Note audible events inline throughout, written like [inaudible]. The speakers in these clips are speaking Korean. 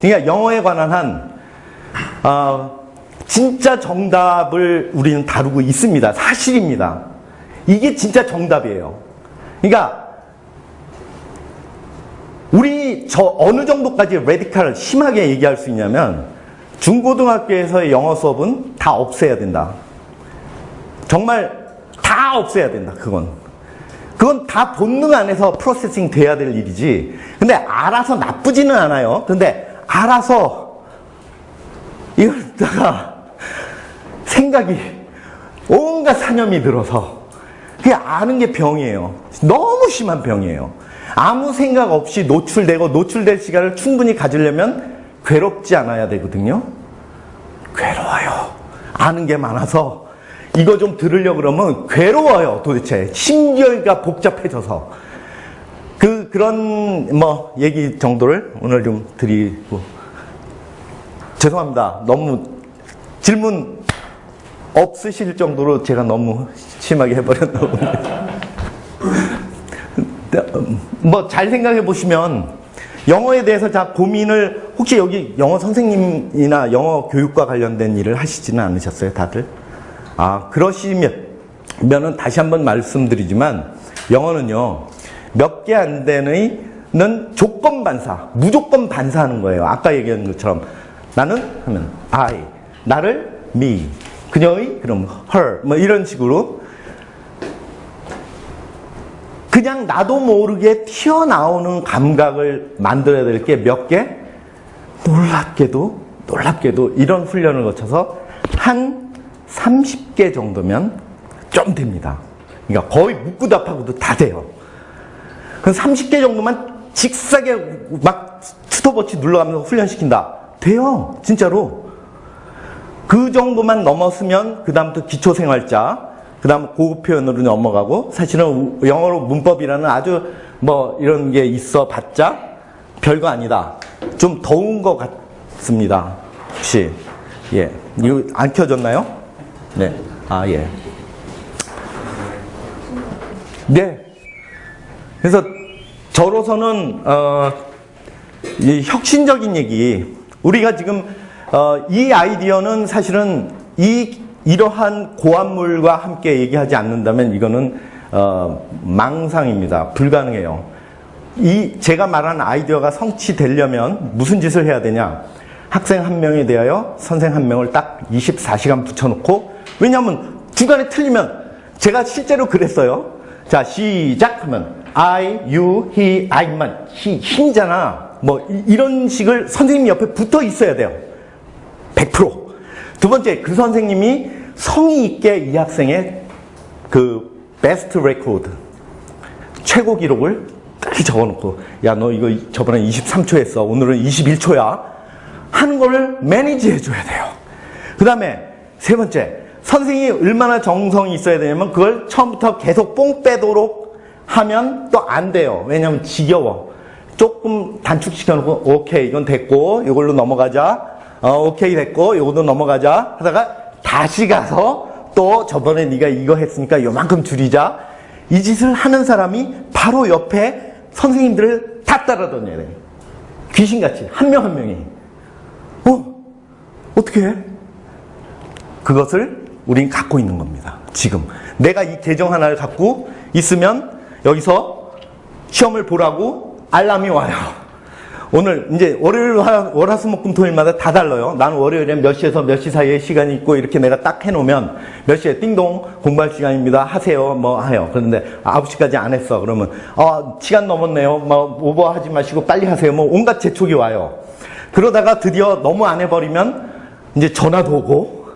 그러니까 영어에 관한 한 어, 진짜 정답을 우리는 다루고 있습니다. 사실입니다. 이게 진짜 정답이에요. 그러니까 우리 저 어느 정도까지 레디칼 심하게 얘기할 수 있냐면 중고등학교에서의 영어 수업은 다 없애야 된다. 정말 다 없애야 된다. 그건. 그건 다 본능 안에서 프로세싱 돼야 될 일이지. 근데 알아서 나쁘지는 않아요. 근데 알아서 이걸다가 생각이 온갖 사념이 들어서 그게 아는 게 병이에요. 너무 심한 병이에요. 아무 생각 없이 노출되고 노출될 시간을 충분히 가지려면 괴롭지 않아야 되거든요. 괴로워요. 아는 게 많아서 이거 좀 들으려고 그러면 괴로워요, 도대체. 심지어가 복잡해져서. 그, 그런, 뭐, 얘기 정도를 오늘 좀 드리고. 죄송합니다. 너무 질문 없으실 정도로 제가 너무 심하게 해버렸나 보네요. [laughs] 뭐, 잘 생각해 보시면, 영어에 대해서 자 고민을, 혹시 여기 영어 선생님이나 영어 교육과 관련된 일을 하시지는 않으셨어요, 다들? 아, 그러시면, 면은 다시 한번 말씀드리지만, 영어는요, 몇 개 안 되는 조건 반사, 무조건 반사하는 거예요. 아까 얘기한 것처럼. 나는 하면 I, 나를 me, 그녀의 그럼 her, 뭐 이런 식으로 그냥 나도 모르게 튀어나오는 감각을 만들어야 될 게 몇 개? 놀랍게도, 놀랍게도 이런 훈련을 거쳐서 한 30개 정도면 좀 됩니다. 그러니까 거의 묻고 답하고도 다 돼요. 그 30개 정도만 직사게 막 스톱워치 눌러가면서 훈련시킨다. 돼요. 진짜로. 그 정도만 넘었으면 그다음부터 기초생활자, 그 다음 고급 표현으로 넘어가고 사실은 영어로 문법이라는 아주 뭐 이런 게 있어 봤자 별거 아니다. 좀 더운 것 같습니다. 혹시 예 이거 안 켜졌나요? 네. 아 예. 네. 그래서 저로서는 어, 이 혁신적인 얘기 우리가 지금 어, 이 아이디어는 사실은 이 이러한 고안물과 함께 얘기하지 않는다면 이거는 어, 망상입니다. 불가능해요. 이 제가 말한 아이디어가 성취되려면 무슨 짓을 해야 되냐? 학생 한 명에 대하여 선생 한 명을 딱 24시간 붙여놓고 왜냐하면 중간에 틀리면 제가 실제로 그랬어요. 자 시작하면 I, you, he, I만 he, he잖아. 뭐 이- 이런 식을 선생님 옆에 붙어 있어야 돼요. 100%. 두 번째, 그 선생님이 성의 있게 이 학생의 그 베스트 레코드, 최고 기록을 딱 적어놓고, 야, 너 이거 저번에 23초 했어. 오늘은 21초야. 하는 거를 매니지 해줘야 돼요. 그 다음에 세 번째, 선생님이 얼마나 정성이 있어야 되냐면 그걸 처음부터 계속 뽕 빼도록 하면 또 안 돼요. 왜냐면 지겨워. 조금 단축시켜놓고, 오케이, 이건 됐고, 이걸로 넘어가자. 어, 오케이, 됐고, 이것도 넘어가자. 하다가 다시 가서 또 저번에 네가 이거 했으니까 요만큼 줄이자. 이 짓을 하는 사람이 바로 옆에 선생님들을 다 따라다녀야 돼요. 귀신같이. 한명한 명이. 어? 어떻게 해? 그것을 우린 갖고 있는 겁니다. 지금. 내가 이 계정 하나를 갖고 있으면 여기서 시험을 보라고 알람이 와요. 오늘 이제 월요일, 화- 월화수목금토일마다 다 달라요. 나는 월요일에 몇 시에서 몇 시 사이에 시간이 있고 이렇게 내가 딱 해놓으면 몇 시에 띵동 공부할 시간입니다. 하세요. 뭐 해요. 그런데 9시까지 안 했어. 그러면 어, 시간 넘었네요. 뭐 오버하지 마시고 빨리 하세요. 뭐 온갖 재촉이 와요. 그러다가 드디어 너무 안 해버리면 이제 전화도 오고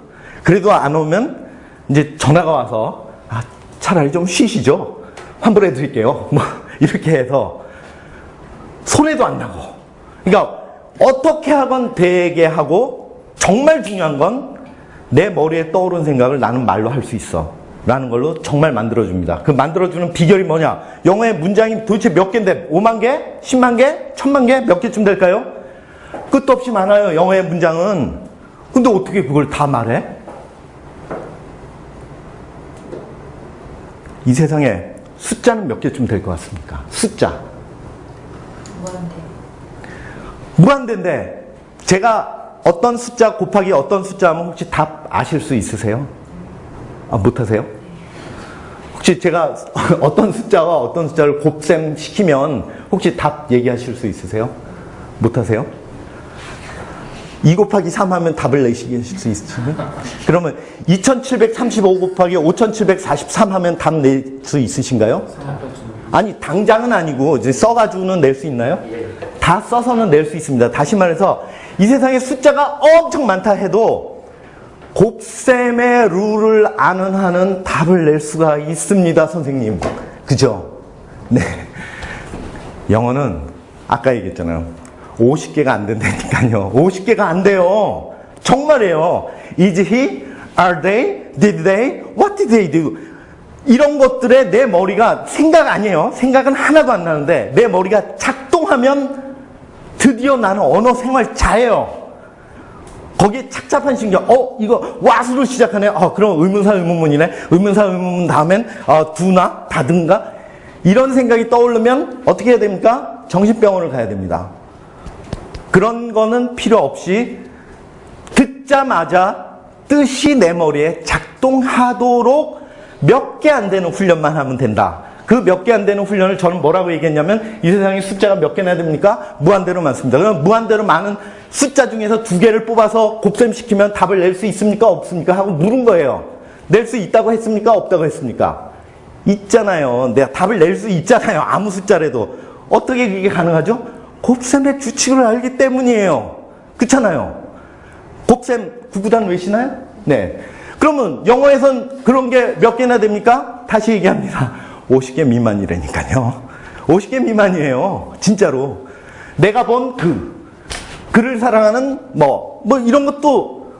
그래도 안 오면 이제 전화가 와서 아, 차라리 좀 쉬시죠. 환불해 드릴게요. [laughs] 뭐 이렇게 해서 손해도 안 나고. 그러니까 어떻게 하건 되게 하고 정말 중요한 건 내 머리에 떠오른 생각을 나는 말로 할 수 있어. 라는 걸로 정말 만들어줍니다. 그 만들어주는 비결이 뭐냐? 영어의 문장이 도대체 몇 개인데? 5만 개? 10만 개? 1000만 개? 몇 개쯤 될까요? 끝도 없이 많아요. 영어의 문장은. 근데 어떻게 그걸 다 말해? 이 세상에 숫자는 몇 개쯤 될 것 같습니까? 숫자. 무한대. 무한대인데 제가 어떤 숫자 곱하기 어떤 숫자 하면 혹시 답 아실 수 있으세요? 아, 못하세요? 혹시 제가 [laughs] 어떤 숫자와 어떤 숫자를 곱셈 시키면 혹시 답 얘기하실 수 있으세요? 못하세요? 2 곱하기 3 하면 답을 내실 수 있으세요? 그러면 2735 곱하기 5743 하면 답 낼 수 있으신가요? 아니 당장은 아니고 이제 써가지고는 낼 수 있나요? 다 써서는 낼 수 있습니다. 다시 말해서 이 세상에 숫자가 엄청 많다 해도 곱셈의 룰을 아는 한은 답을 낼 수가 있습니다, 선생님. 그죠? 네. 영어는 아까 얘기했잖아요. 50개가 안 된다니까요. 50개가 안 돼요. 정말이에요. Is he? Are they? Did they? What did they do? 이런 것들에 내 머리가 생각 아니에요. 생각은 하나도 안 나는데 내 머리가 작동하면 드디어 나는 언어 생활 잘해요. 거기에 착잡한 신경, 어, 이거 와수로 시작하네. 어, 그럼 의문사 의문문이네. 의문사 의문문 다음엔 어, 두나, 다든가. 이런 생각이 떠오르면 어떻게 해야 됩니까? 정신병원을 가야 됩니다. 그런 거는 필요 없이 듣자마자 뜻이 내 머리에 작동하도록 몇 개 안 되는 훈련만 하면 된다. 그 몇 개 안 되는 훈련을 저는 뭐라고 얘기했냐면 이 세상에 숫자가 몇 개나 됩니까? 무한대로 많습니다. 그럼 무한대로 많은 숫자 중에서 두 개를 뽑아서 곱셈시키면 답을 낼 수 있습니까? 없습니까? 하고 물은 거예요. 낼 수 있다고 했습니까? 없다고 했습니까? 있잖아요. 내가 답을 낼 수 있잖아요. 아무 숫자라도. 어떻게 그게 가능하죠? 곱셈의 규칙을 알기 때문이에요. 그렇잖아요. 곱셈 구구단 외시나요? 네. 그러면 영어에선 그런 게 몇 개나 됩니까? 다시 얘기합니다. 50개 미만이라니까요. 50개 미만이에요. 진짜로. 내가 본 그. 그를 사랑하는 뭐, 뭐 이런 것도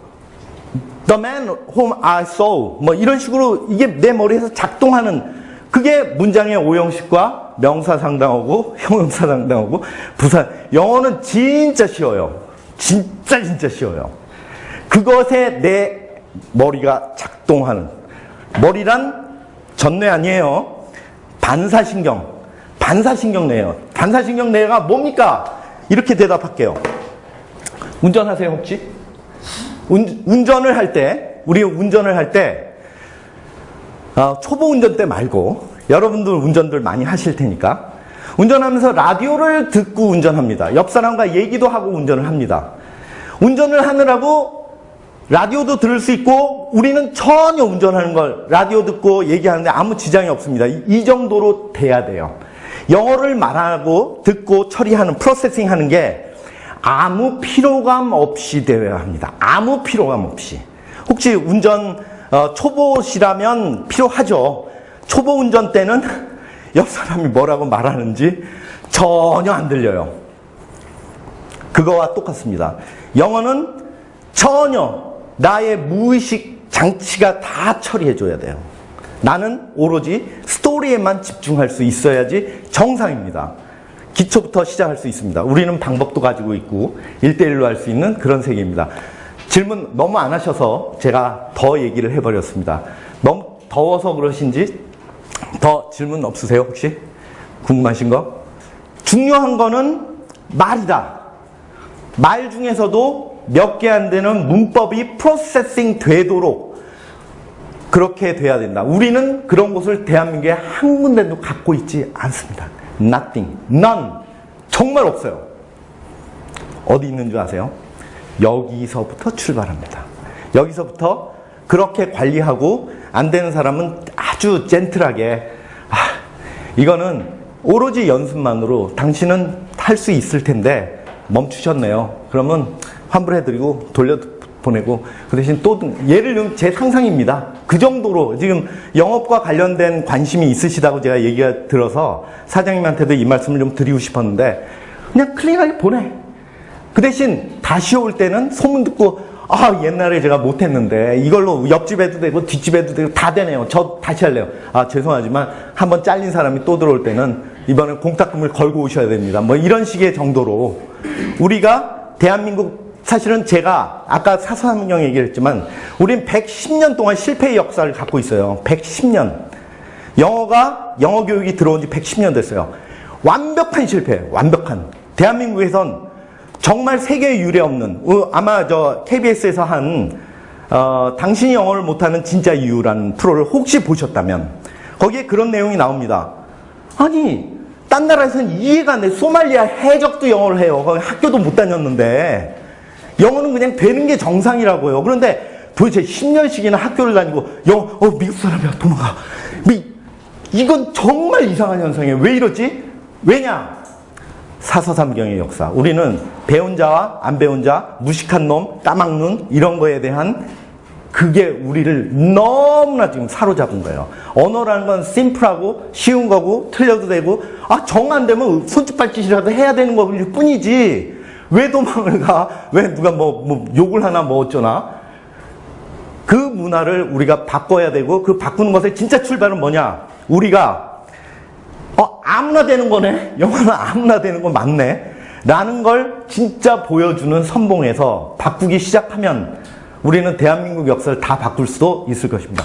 The man whom I saw 뭐 이런 식으로 이게 내 머리에서 작동하는 그게 문장의 오형식과 명사 상당하고 형용사 상당하고 부사 영어는 진짜 쉬워요. 진짜 진짜 쉬워요. 그것에 내 머리가 작동하는 머리란 전뇌 아니에요. 반사신경. 반사신경 뇌예요. 반사신경 뇌가 뭡니까? 이렇게 대답할게요. 운전하세요 혹시? 운, 운전을 할 때, 우리 운전을 할 때, 어, 초보 운전 때 말고, 여러분들 운전들 많이 하실 테니까, 운전하면서 라디오를 듣고 운전합니다. 옆 사람과 얘기도 하고 운전을 합니다. 운전을 하느라고 라디오도 들을 수 있고, 우리는 전혀 운전하는 걸 라디오 듣고 얘기하는데 아무 지장이 없습니다. 이, 이 정도로 돼야 돼요. 영어를 말하고 듣고 처리하는 프로세싱 하는 게 아무 피로감 없이 되어야 합니다. 아무 피로감 없이. 혹시 운전 어, 초보시라면 필요하죠. 초보 운전 때는 옆 사람이 뭐라고 말하는지 전혀 안 들려요. 그거와 똑같습니다. 영어는 전혀 나의 무의식 장치가 다 처리해줘야 돼요. 나는 오로지 스토리에만 집중할 수 있어야지 정상입니다. 기초부터 시작할 수 있습니다. 우리는 방법도 가지고 있고 일대일로 할 수 있는 그런 세계입니다. 질문 너무 안 하셔서 제가 더 얘기를 해버렸습니다. 너무 더워서 그러신지 더 질문 없으세요 혹시? 궁금하신 거? 중요한 거는 말이다. 말 중에서도 몇 개 안 되는 문법이 프로세싱 되도록 그렇게 돼야 된다. 우리는 그런 곳을 대한민국에 한 군데도 갖고 있지 않습니다. Nothing, none. 정말 없어요. 어디 있는 줄 아세요? 여기서부터 출발합니다. 여기서부터 그렇게 관리하고 안 되는 사람은 아주 젠틀하게 아, 이거는 오로지 연습만으로 당신은 할수 있을 텐데 멈추셨네요. 그러면 환불해드리고 돌려보내고 그 대신 또 예를 들면 제 상상입니다. 그 정도로 지금 영업과 관련된 관심이 있으시다고 제가 얘기가 들어서 사장님한테도 이 말씀을 좀 드리고 싶었는데 그냥 클린하게 보내. 그 대신 다시 올 때는 소문 듣고 아 옛날에 제가 못했는데 이걸로 옆집에도 되고 뒷집에도 되고 다 되네요. 저 다시 할래요. 아 죄송하지만 한번 잘린 사람이 또 들어올 때는 이번에 공탁금을 걸고 오셔야 됩니다. 뭐 이런 식의 정도로 우리가 대한민국 사실은 제가 아까 사사문경 얘기를 했지만 우린 110년 동안 실패의 역사를 갖고 있어요. 110년. 영어가 영어 교육이 들어온 지 110년 됐어요. 완벽한 실패, 완벽한. 대한민국에선 정말 세계에 유례 없는 어, 아마 저 KBS에서 한 어, 당신이 영어를 못하는 진짜 이유라는 프로를 혹시 보셨다면 거기에 그런 내용이 나옵니다. 아니 딴 나라에서는 이해가 안 돼. 소말리아 해적도 영어를 해요. 학교도 못 다녔는데 영어는 그냥 되는 게 정상이라고요. 그런데 도대체 10년씩이나 학교를 다니고 영어 어 미국 사람이야 도망가. 미, 이건 정말 이상한 현상이에요. 왜 이러지? 왜냐? 사서삼경의 역사. 우리는 배운 자와 안 배운 자, 무식한 놈, 까막눈 이런 거에 대한 그게 우리를 너무나 지금 사로잡은 거예요. 언어라는 건 심플하고 쉬운 거고 틀려도 되고 아 정 안 되면 손짓발짓이라도 해야 되는 거일 뿐이지 왜 도망을 가? 왜 누가 뭐, 뭐 욕을 하나 뭐 어쩌나? 그 문화를 우리가 바꿔야 되고 그 바꾸는 것의 진짜 출발은 뭐냐? 우리가 어, 아무나 되는 거네? 영어는 아무나 되는 거 맞네? 라는 걸 진짜 보여주는 선봉에서 바꾸기 시작하면 우리는 대한민국 역사를 다 바꿀 수도 있을 것입니다.